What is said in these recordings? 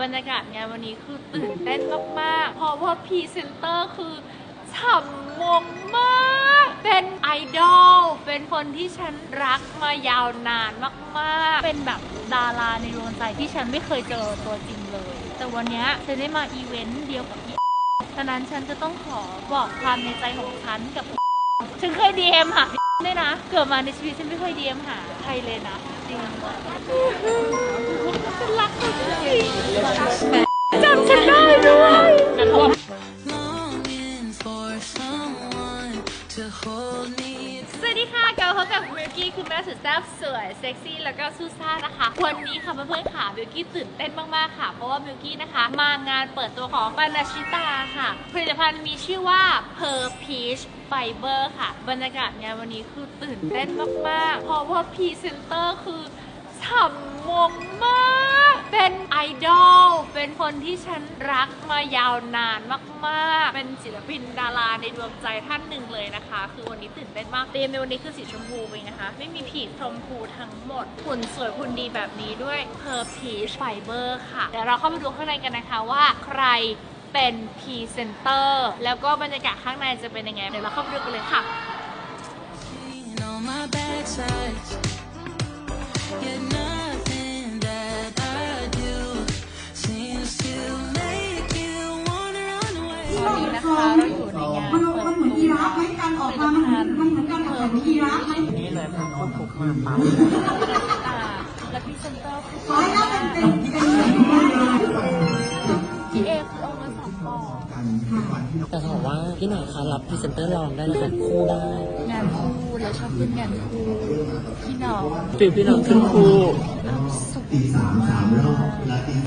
บรรยากาศงานวันนี้คือตื่นเต้นมากๆ เพราะว่าพรีเซนเตอร์คือฉ่ำมงมาก เป็นไอดอล เป็นคนที่ฉันรักมายาวนานมากๆ เป็นแบบดาราในดวงใจที่ฉันไม่เคยเจอตัวจริงเลย แต่วันนี้ฉันได้มาอีเวนต์เดียวกับพี่ฉะนั้นฉันจะต้องขอบอกความในใจของฉันกับฉันเคยดีเอ็มหาพี่ด้วยนะ เกิดมาในชีวิตฉันไม่เคยดีเอ็มหาใครเลยนะจริง ฉันรักเขาจริงจำฉันได้ด้วย สวัสดีค่ะเกาพบกับบิวกี้คือแม่สุดแซ่บสวยเซ็กซี่แล้วก็ซูซ่านะคะ วันนี้ค่ะเพื่อนๆค่ะบิวกี้ตื่นเต้นมากๆค่ะ เพราะว่าบิวกี้นะคะ มางานเปิดตัวของปานาชิตาค่ะ ผลิตภัณฑ์มีชื่อว่า Per Peach Fiber ค่ะ บรรยากาศงานวันนี้คือตื่นเต้นมากๆ เพราะว่าพรีเซนเตอร์คือฉ่ำมงมาก เป็นไอดอล เป็นคนที่ฉันรักมายาวนานมาก ๆ เป็นศิลปินดาราในดวงใจท่านหนึ่งเลยนะคะ คือวันนี้ตื่นเต้นมากเตรียมในวันนี้คือสีชมพูไปนะคะ ไม่มีผีชมพูทั้งหมดหุ่นสวยหุ่นดีแบบนี้ด้วย Per Peach Fiber ค่ะ เดี๋ยวเราเข้าไปดูข้างในกันนะคะว่าใครเป็นพรีเซนเตอร์แล้วก็บรรยากาศข้างในจะเป็นยังไง เดี๋ยวเราเข้าไปดูกันเลยค่ะ on my นนี้นะคะ เราอยู่ในงานมันเปิดมันเหมือนยีราฟไหมการออกมามันเหมือนมันเหมือนการออกแบบยีราฟไหมนี่เลยผมควบคุมมาปั๊บอ่าและพรีเซนเตอร์คือขอให้เราเป็นเป็นเป็นเหมือนยีราฟพี่เอคือเอามาสองปอกแต่เขาบอกว่าพี่หน่อยคะรับพรีเซนเตอร์ลองได้นะคะคู่ได้ งานคู่แล้วชอบขึ้นงานคู่พี่น้องฟิลพี่น้องขึ้นคู่สุขมาก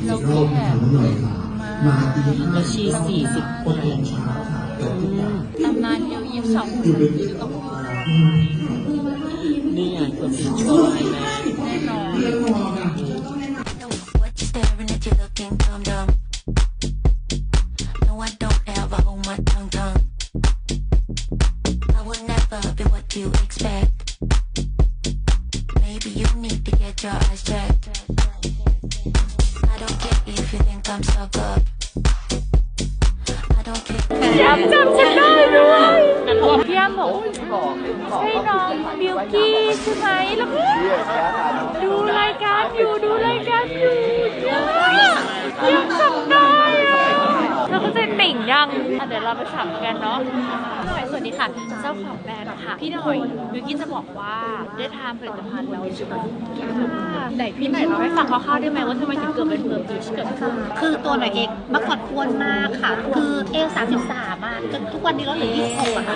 แล้วก็แบบมา แล้วชีสี่สิบคนอืม ตำนานเดียวยี่สิบสองคนคือต้องมีตัว นี่ไงคนที่ช่วยให้แม่ แน่นอน What you staring at? You looking dumb dumb. No, I don't ever hold my tongue tongue. I will never be what you expect. Maybe you need to get your eyes checked. I don't care if you think I'm stuck up. I don't care. จำจำฉันได้ด้วยพี่อ้ำบอกใช่น้องบิวกี้ใช่ไหมแล้วก็ดูรายการอยู่ดูรายการอยู่เยังจำได้อะเราก็จะ ติ่งยังอะเดี๋ยวเราไปถามกันเนาะพี่หน่อยสวัสดีค่ะ เจ้าของแบรนด์ค่ะ พี่หน่อยบิวกี้จะบอกว่าได้ทานผลิตภัณฑ์แล้วชอบไหนพี่หน่อยเราให้ฟังคร่าวๆได้ไหมว่าทำไมถึงเกิดเป็นเพอร์พีชเกิดขึ้นคือตัวหน่อยเองเมื่อก่อนอ้วนมากค่ะ คือเอล33อะจนทุกวันนี้ลดเหลือ26อะค่ะ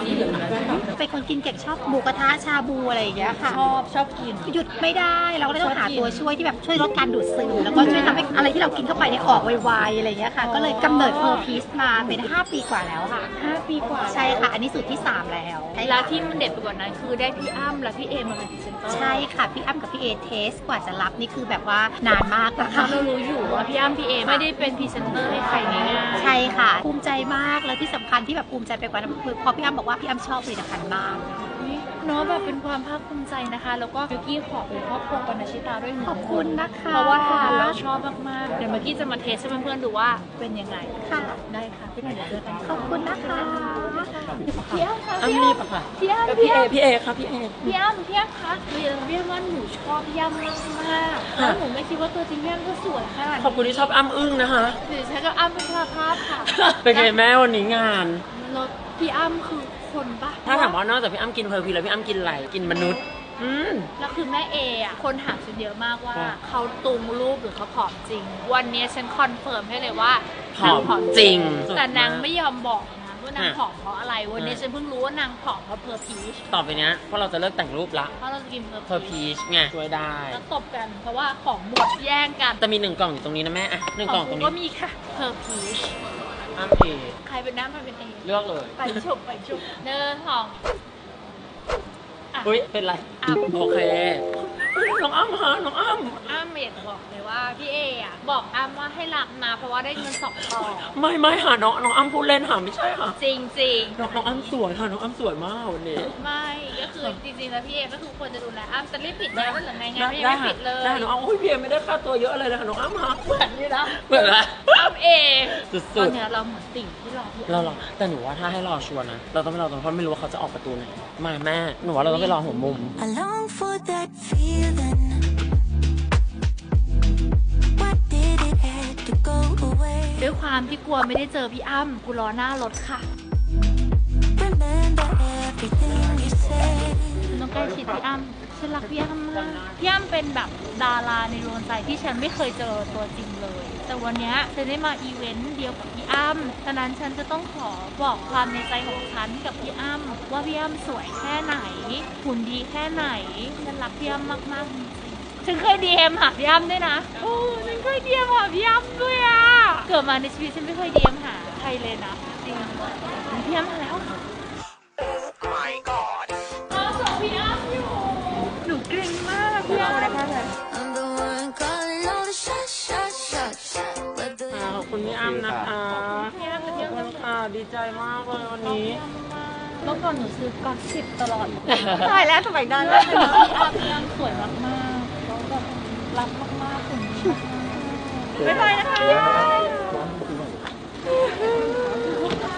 เป็นคนกินเก่งชอบหมูกระทะชาบูอะไรอย่างเงี้ยค่ะชอบชอบกินหยุดไม่ได้เราก็เลยต้องหาตัวช่วยที่แบบช่วยลดการดูดซึมแล้วก็ช่วยทำให้อะไรที่เรากินเข้าไปเนี่ยออกไวๆอะไรอย่างเงี้ยค่ะ ก็เลยกำเนิดเพอร์พีซมาเป็น 5 ปีกว่าแล้วค่ะ 5 ปีกว่าใช่ค่ะ อันนี้สูตรที่ 3 แล้วใช่แล้ค่ะวที่มันเด็ดไปกว่านั้นคือได้พี่อ้ำและพี่เอมาเป็นพรีเซนเตอร์ใช่ค่ะ พี่อ้ำกับพี่เอเทสกว่าจะรับนี่คือแบบว่านานมากนะคะเรารู้อยู่ว่าพี่อ้ำพี่เอไม่ได้เป็นพรีเซนเตอร์ให้ใครง่ายๆใช่ค่ะ ภูมิใจมากแล้วที่สำคัญที่แบบภูมิใจไปกว่านั้นคือพอพี่อ้ำบอกว่าพี่อ้ำชอบผลิตภัณฑ์มาก เนาะแบบเป็นความภาคภูมิใจนะคะ แล้วก็บิวกี้ขอเป็นครอบครัวปนชิตาด้วยหนึ่งขอบคุณนะคะเพราะว่าทานแล้วชอบมากๆ เดี๋ยวเมื่อกี้จะมาเทสให้เพื่อนๆดูว่าเป็นยังไงค่ะ ได้ค่ะพี่หน่อยเดี๋ยวเจอกันขอบคุณนะคะพี่อ้ำคะอ้ำพี่รีอ้ำบอะค่ะพี่อ้ำก็พี่พี่เออ้ำพี่เอครับพี่เอพี่อ้ำพี่อ้ำคะเรียนเรียกว่าหนูชอบพี่อ้ำมากมากๆแล้วหนูไม่คิดว่าตัวจริงพี่อ้ำก็สวยขนาดขอบคุณที่ชอบอ้ำอึ้งนะคะหรือฉันก็อ้ำเป็นภาพภาพค่ะเป็นไงแม่วันนี้งานแล้ว พี่อ้ำคือคนปะถ้าถามว่านอกจากพี่อ้ำกินเพอร์พีแล้วพี่อ้ำกินอะไรกินมนุษย์อืม แล้วคือแม่เออะคนถามฉันเยอะมากว่า ว่าเขาตุงรูปหรือเขาผอมจริง วันนี้ฉันคอนเฟิร์มให้เลยว่าผอมนางจริงแต่นางไม่ยอมบอกนะว่านางอะ ผอมเพราะอะไร วันนี้อะฉันเพิ่งรู้ว่านางผอมเพราะเพอร์พีชต่อไปเนี้ยเพราะเราจะเลิกแต่งรูปละเพราะเราจะกินเพอร์เพอร์พีชไงช่วยได้ แล้วตบกันเพราะว่าของหมดแย่งกันจะมีหนึ่งกล่องอยู่ตรงนี้นะแม่อะหนึ่งขกล่อองงตกูรงก็นี้มีค่ะเพอร์พีช อ้ำเอใครเป็นน้ำใครเป็นเอเลือกเลยไปชุบไปชุบเนื้อสองอะอุ้ยเป็นไรอะโอเคน้องอ้ำฮะน้องอ้ำอ้ำเมดบอกเลยว่าพี่เออะบอกอ้ำว่าให้รับนะเพราะว่าได้เงินสองต่อไม่ไม่ค่ะน้องน้องอ้ำพูดเล่นค่ะไม่ใช่ค่ะจริงจริงน้องน้องอ้ำสวยค่ะน้องอ้ำสวยมากวันนี้ๆไม่ก็คือจริงๆแล้วพี่เอก็คือควรจะดูแลอ้ำแต่รีบผิดแล้วหรือไงงานได้ก็ยังได้ไม่ค่ะปิดเลยได้น้องอ้ำโอ้ยพี่เอไม่ได้ค่าตัวเยอะเลยนะคะน้องอ้ำฮะเหมือนนี่นะเหมือนละอ้ำเอสุตอนดเนี้ยเราเหมือนติ่งที่รอพี่ๆเราลองแต่หนูว่าถ้าให้รอชัวร์นะ เราต้องไปรอตรงเพราะไม่รู้ว่าเขาจะออกประตูไหน มาแม่ หนูว่าเราต้องไปรอหัวมุม I long for that feeling. Why did it have to go away? ด้วยความที่กลัวไม่ได้เจอพี่อ้ำกูรอหน้ารถค่ะ Remember everything you said. ฉันต้องใกล้ชิดพี่อ้ำฉันรักพี่อ้ำมากพี่อ้ำเป็นแบบดาราในดวงใจที่ฉันไม่เคยเจอตัวจริงเลย แต่วันนี้ฉันได้มาอีเวนต์เดียวกับพี่อ้ำฉะนั้นฉันจะต้องขอบอกความในใจของฉันกับพี่อ้ำว่าพี่อ้ำสวยแค่ไหนหุ่นดีแค่ไหนฉันรักพี่อ้ำมากๆจริงๆฉันเคยดีเอ็มหาพี่อ้ำด้วยนะโอ้ฉันเคยดีเอ็มหาพี่อ้ำด้วยอะเกิดมาในชีวิตฉันไม่เคยดีเอ็มหาใครเลยนะจริงพี่อ้ำมาแล้วเราส่งพี่อ้ำอยู่หนูเกรงมากพี่อ้ำ คุณพี่อ้ำนะคะพี่อ้ำจะเที่ยวขอบคุณค่ะดีใจมากเลยวันนี้เมื่อก่อนหนูซื้อก๊อตสิบตลอดตายแล้วสมัยนั้นพี่อ้ำพี่อ้ำสวยมากๆแล้วแบบรักมากๆคุณบ๊ายบายนะคะ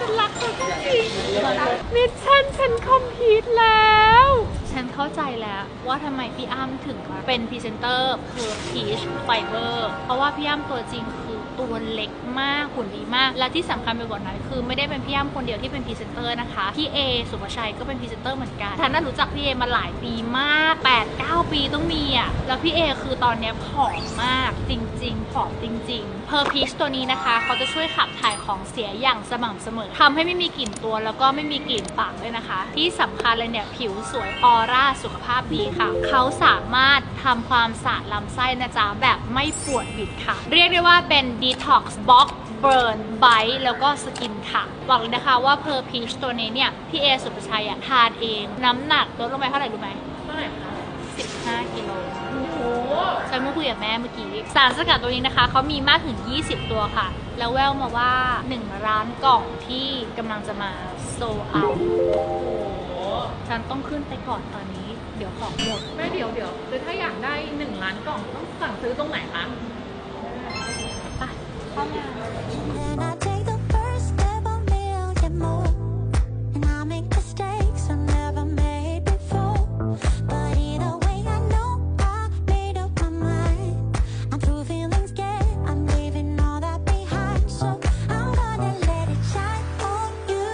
ฉันรักเธอจริงๆมิชชั่นฉันคอมพลีทแล้ว ฉันเข้าใจแล้วว่าทำไมพี่อ้ำถึงเป็นพรีเซนเตอร์คือ Peach Fiber เพราะว่าพี่อ้ำตัวจริงคือ ตัวเล็กมากหุ่นดีมาก และที่สำคัญไปกว่านั้นคือไม่ได้เป็นพี่อ้ำคนเดียวที่เป็นพรีเซนเตอร์นะคะ พี่เอสุภชัยก็เป็นพรีเซนเตอร์เหมือนกันฉันน่ะรู้จักพี่เอมาหลายปีมาก 8-9 ปีต้องมีอะ แล้วพี่เอคือตอนเนี้ยผอมมากจริงๆผอมจริงๆเพอร์พีชตัวนี้นะคะ เขาจะช่วยขับถ่ายของเสียอย่างสม่ำเสมอทำให้ไม่มีกลิ่นตัวแล้วก็ไม่มีกลิ่นปากด้วยนะคะ ที่สำคัญเลยเนี่ยผิวสวยออร่าสุขภาพดีค่ะ เขาสามารถทำความสะอาดลำไส้นะจ๊ะแบบไม่ปวดบิดค่ะ เรียกได้ว่าเป็น Detox Box เบิร์นไบแล้วก็สกินค่ะบอกเลยนะคะว่าเพอร์พีชตัวนี้เนี่ย พี่เอสุภาชัยอะทานเอง น้ำหนักลดลงไปเท่าไหร่รู้ไหมเท่าไหร่คะ15กิโลโอ้โหฉันเมื่อคุยกับแม่เมื่อกี้ สารสกัดตัวนี้นะคะเขามีมากถึง 20 ตัวค่ะ แล้วแววมาว่า 1 ร้านกล่องที่กำลังจะมาโซเอาฉันต้องขึ้นไปก่อนตอนนี้ เดี๋ยวของหมดแม่เดี๋ยวเดี๋ยวคือถ้าอยากได้หนึ่งล้านกล่องต้องสั่งซื้อตรงไหนคะไป เข้างาน Then I take the first step a million more. And I make mistakes I never made before. But either way, I know I made up my mind. I'm through feeling scared. I'm leaving all that behind. So I'm gonna let it shine on you.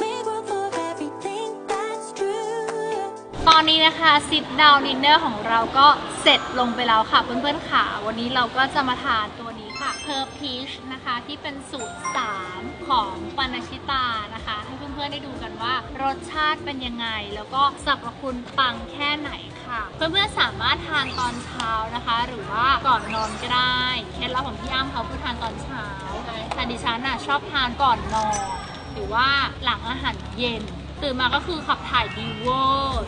Make room for everything that's true. ตอนนี้นะคะซิปดาวดินเนอร์ของเราก็เสร็จลงไปแล้วค่ะเพื่อนๆค่ะ วันนี้เราก็จะมาทานตัวนี้ ค่ะเพอร์พีชนะคะที่เป็นสูตร 3 ของปานาชิตานะคะ ให้เพื่อนๆได้ดูกันว่ารสชาติเป็นยังไง แล้วก็สรรพคุณปังแค่ไหนค่ะ เพื่อนๆสามารถทานตอนเช้านะคะ หรือว่าก่อนนอนก็ได้เคล็ดลับของพี่อ้ำเขาคือทานตอนเช้าแต่ดิฉันน่ะชอบทานก่อนนอนหรือว่าหลังอาหารเย็น ตื่นมาก็คือขับถ่ายดีเวอร์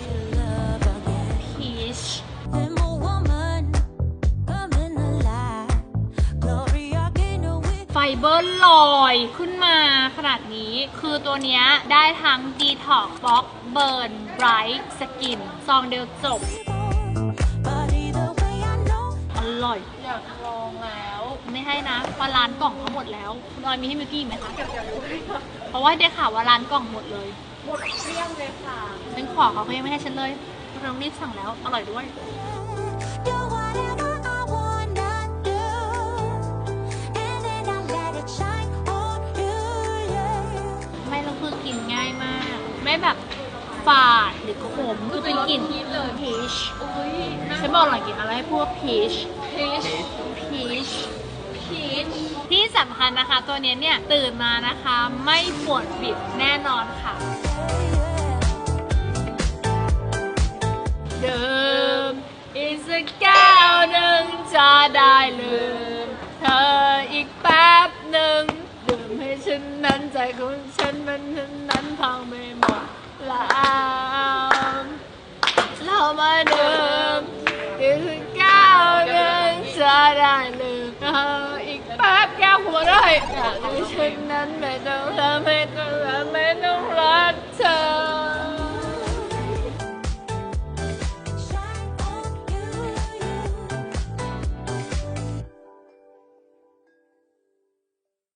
เบอร์ลอยขึ้นมาขนาดนี้ คือตัวเนี้ยได้ทั้ง Detox Box Burn Bright Skin ซองเดียวจบ But either way, I know อร่อย อยากลองแล้ว ไม่ให้นะเพราะร้านกล่องเขาหมดแล้วคุณออยมีให้มิวกี้ไหมคะ เพราะว่าได้ข่าวว่าร้านกล่องหมดเลย หมดเกลี้ยงเลยค่ะฉันขอเขาเขายังไม่ให้ฉันเลยเรารีบสั่งแล้ว อร่อยด้วย แบบฝาดหรือขมคือเป็นกลิ่นเลยพีชฉันบอกหน่อยกลิ่นอะไรให้พูดพีชพีชพีชพีชที่สำคัญนะคะ ตัวเนี้ยเนี่ยตื่นมานะคะไม่ปวดบิดแน่นอนค่ะ เดิมอีกสักก้าวหนึ่งจะได้ลืมเธอ หนึ่งอีเก้าหนึ่งสาระหนึ่อีกแป๊บแก้วหัวได้อยากให้ฉันนั้นไม่ต้องรำไม่ต้องรำไม่ต้องรักเธอ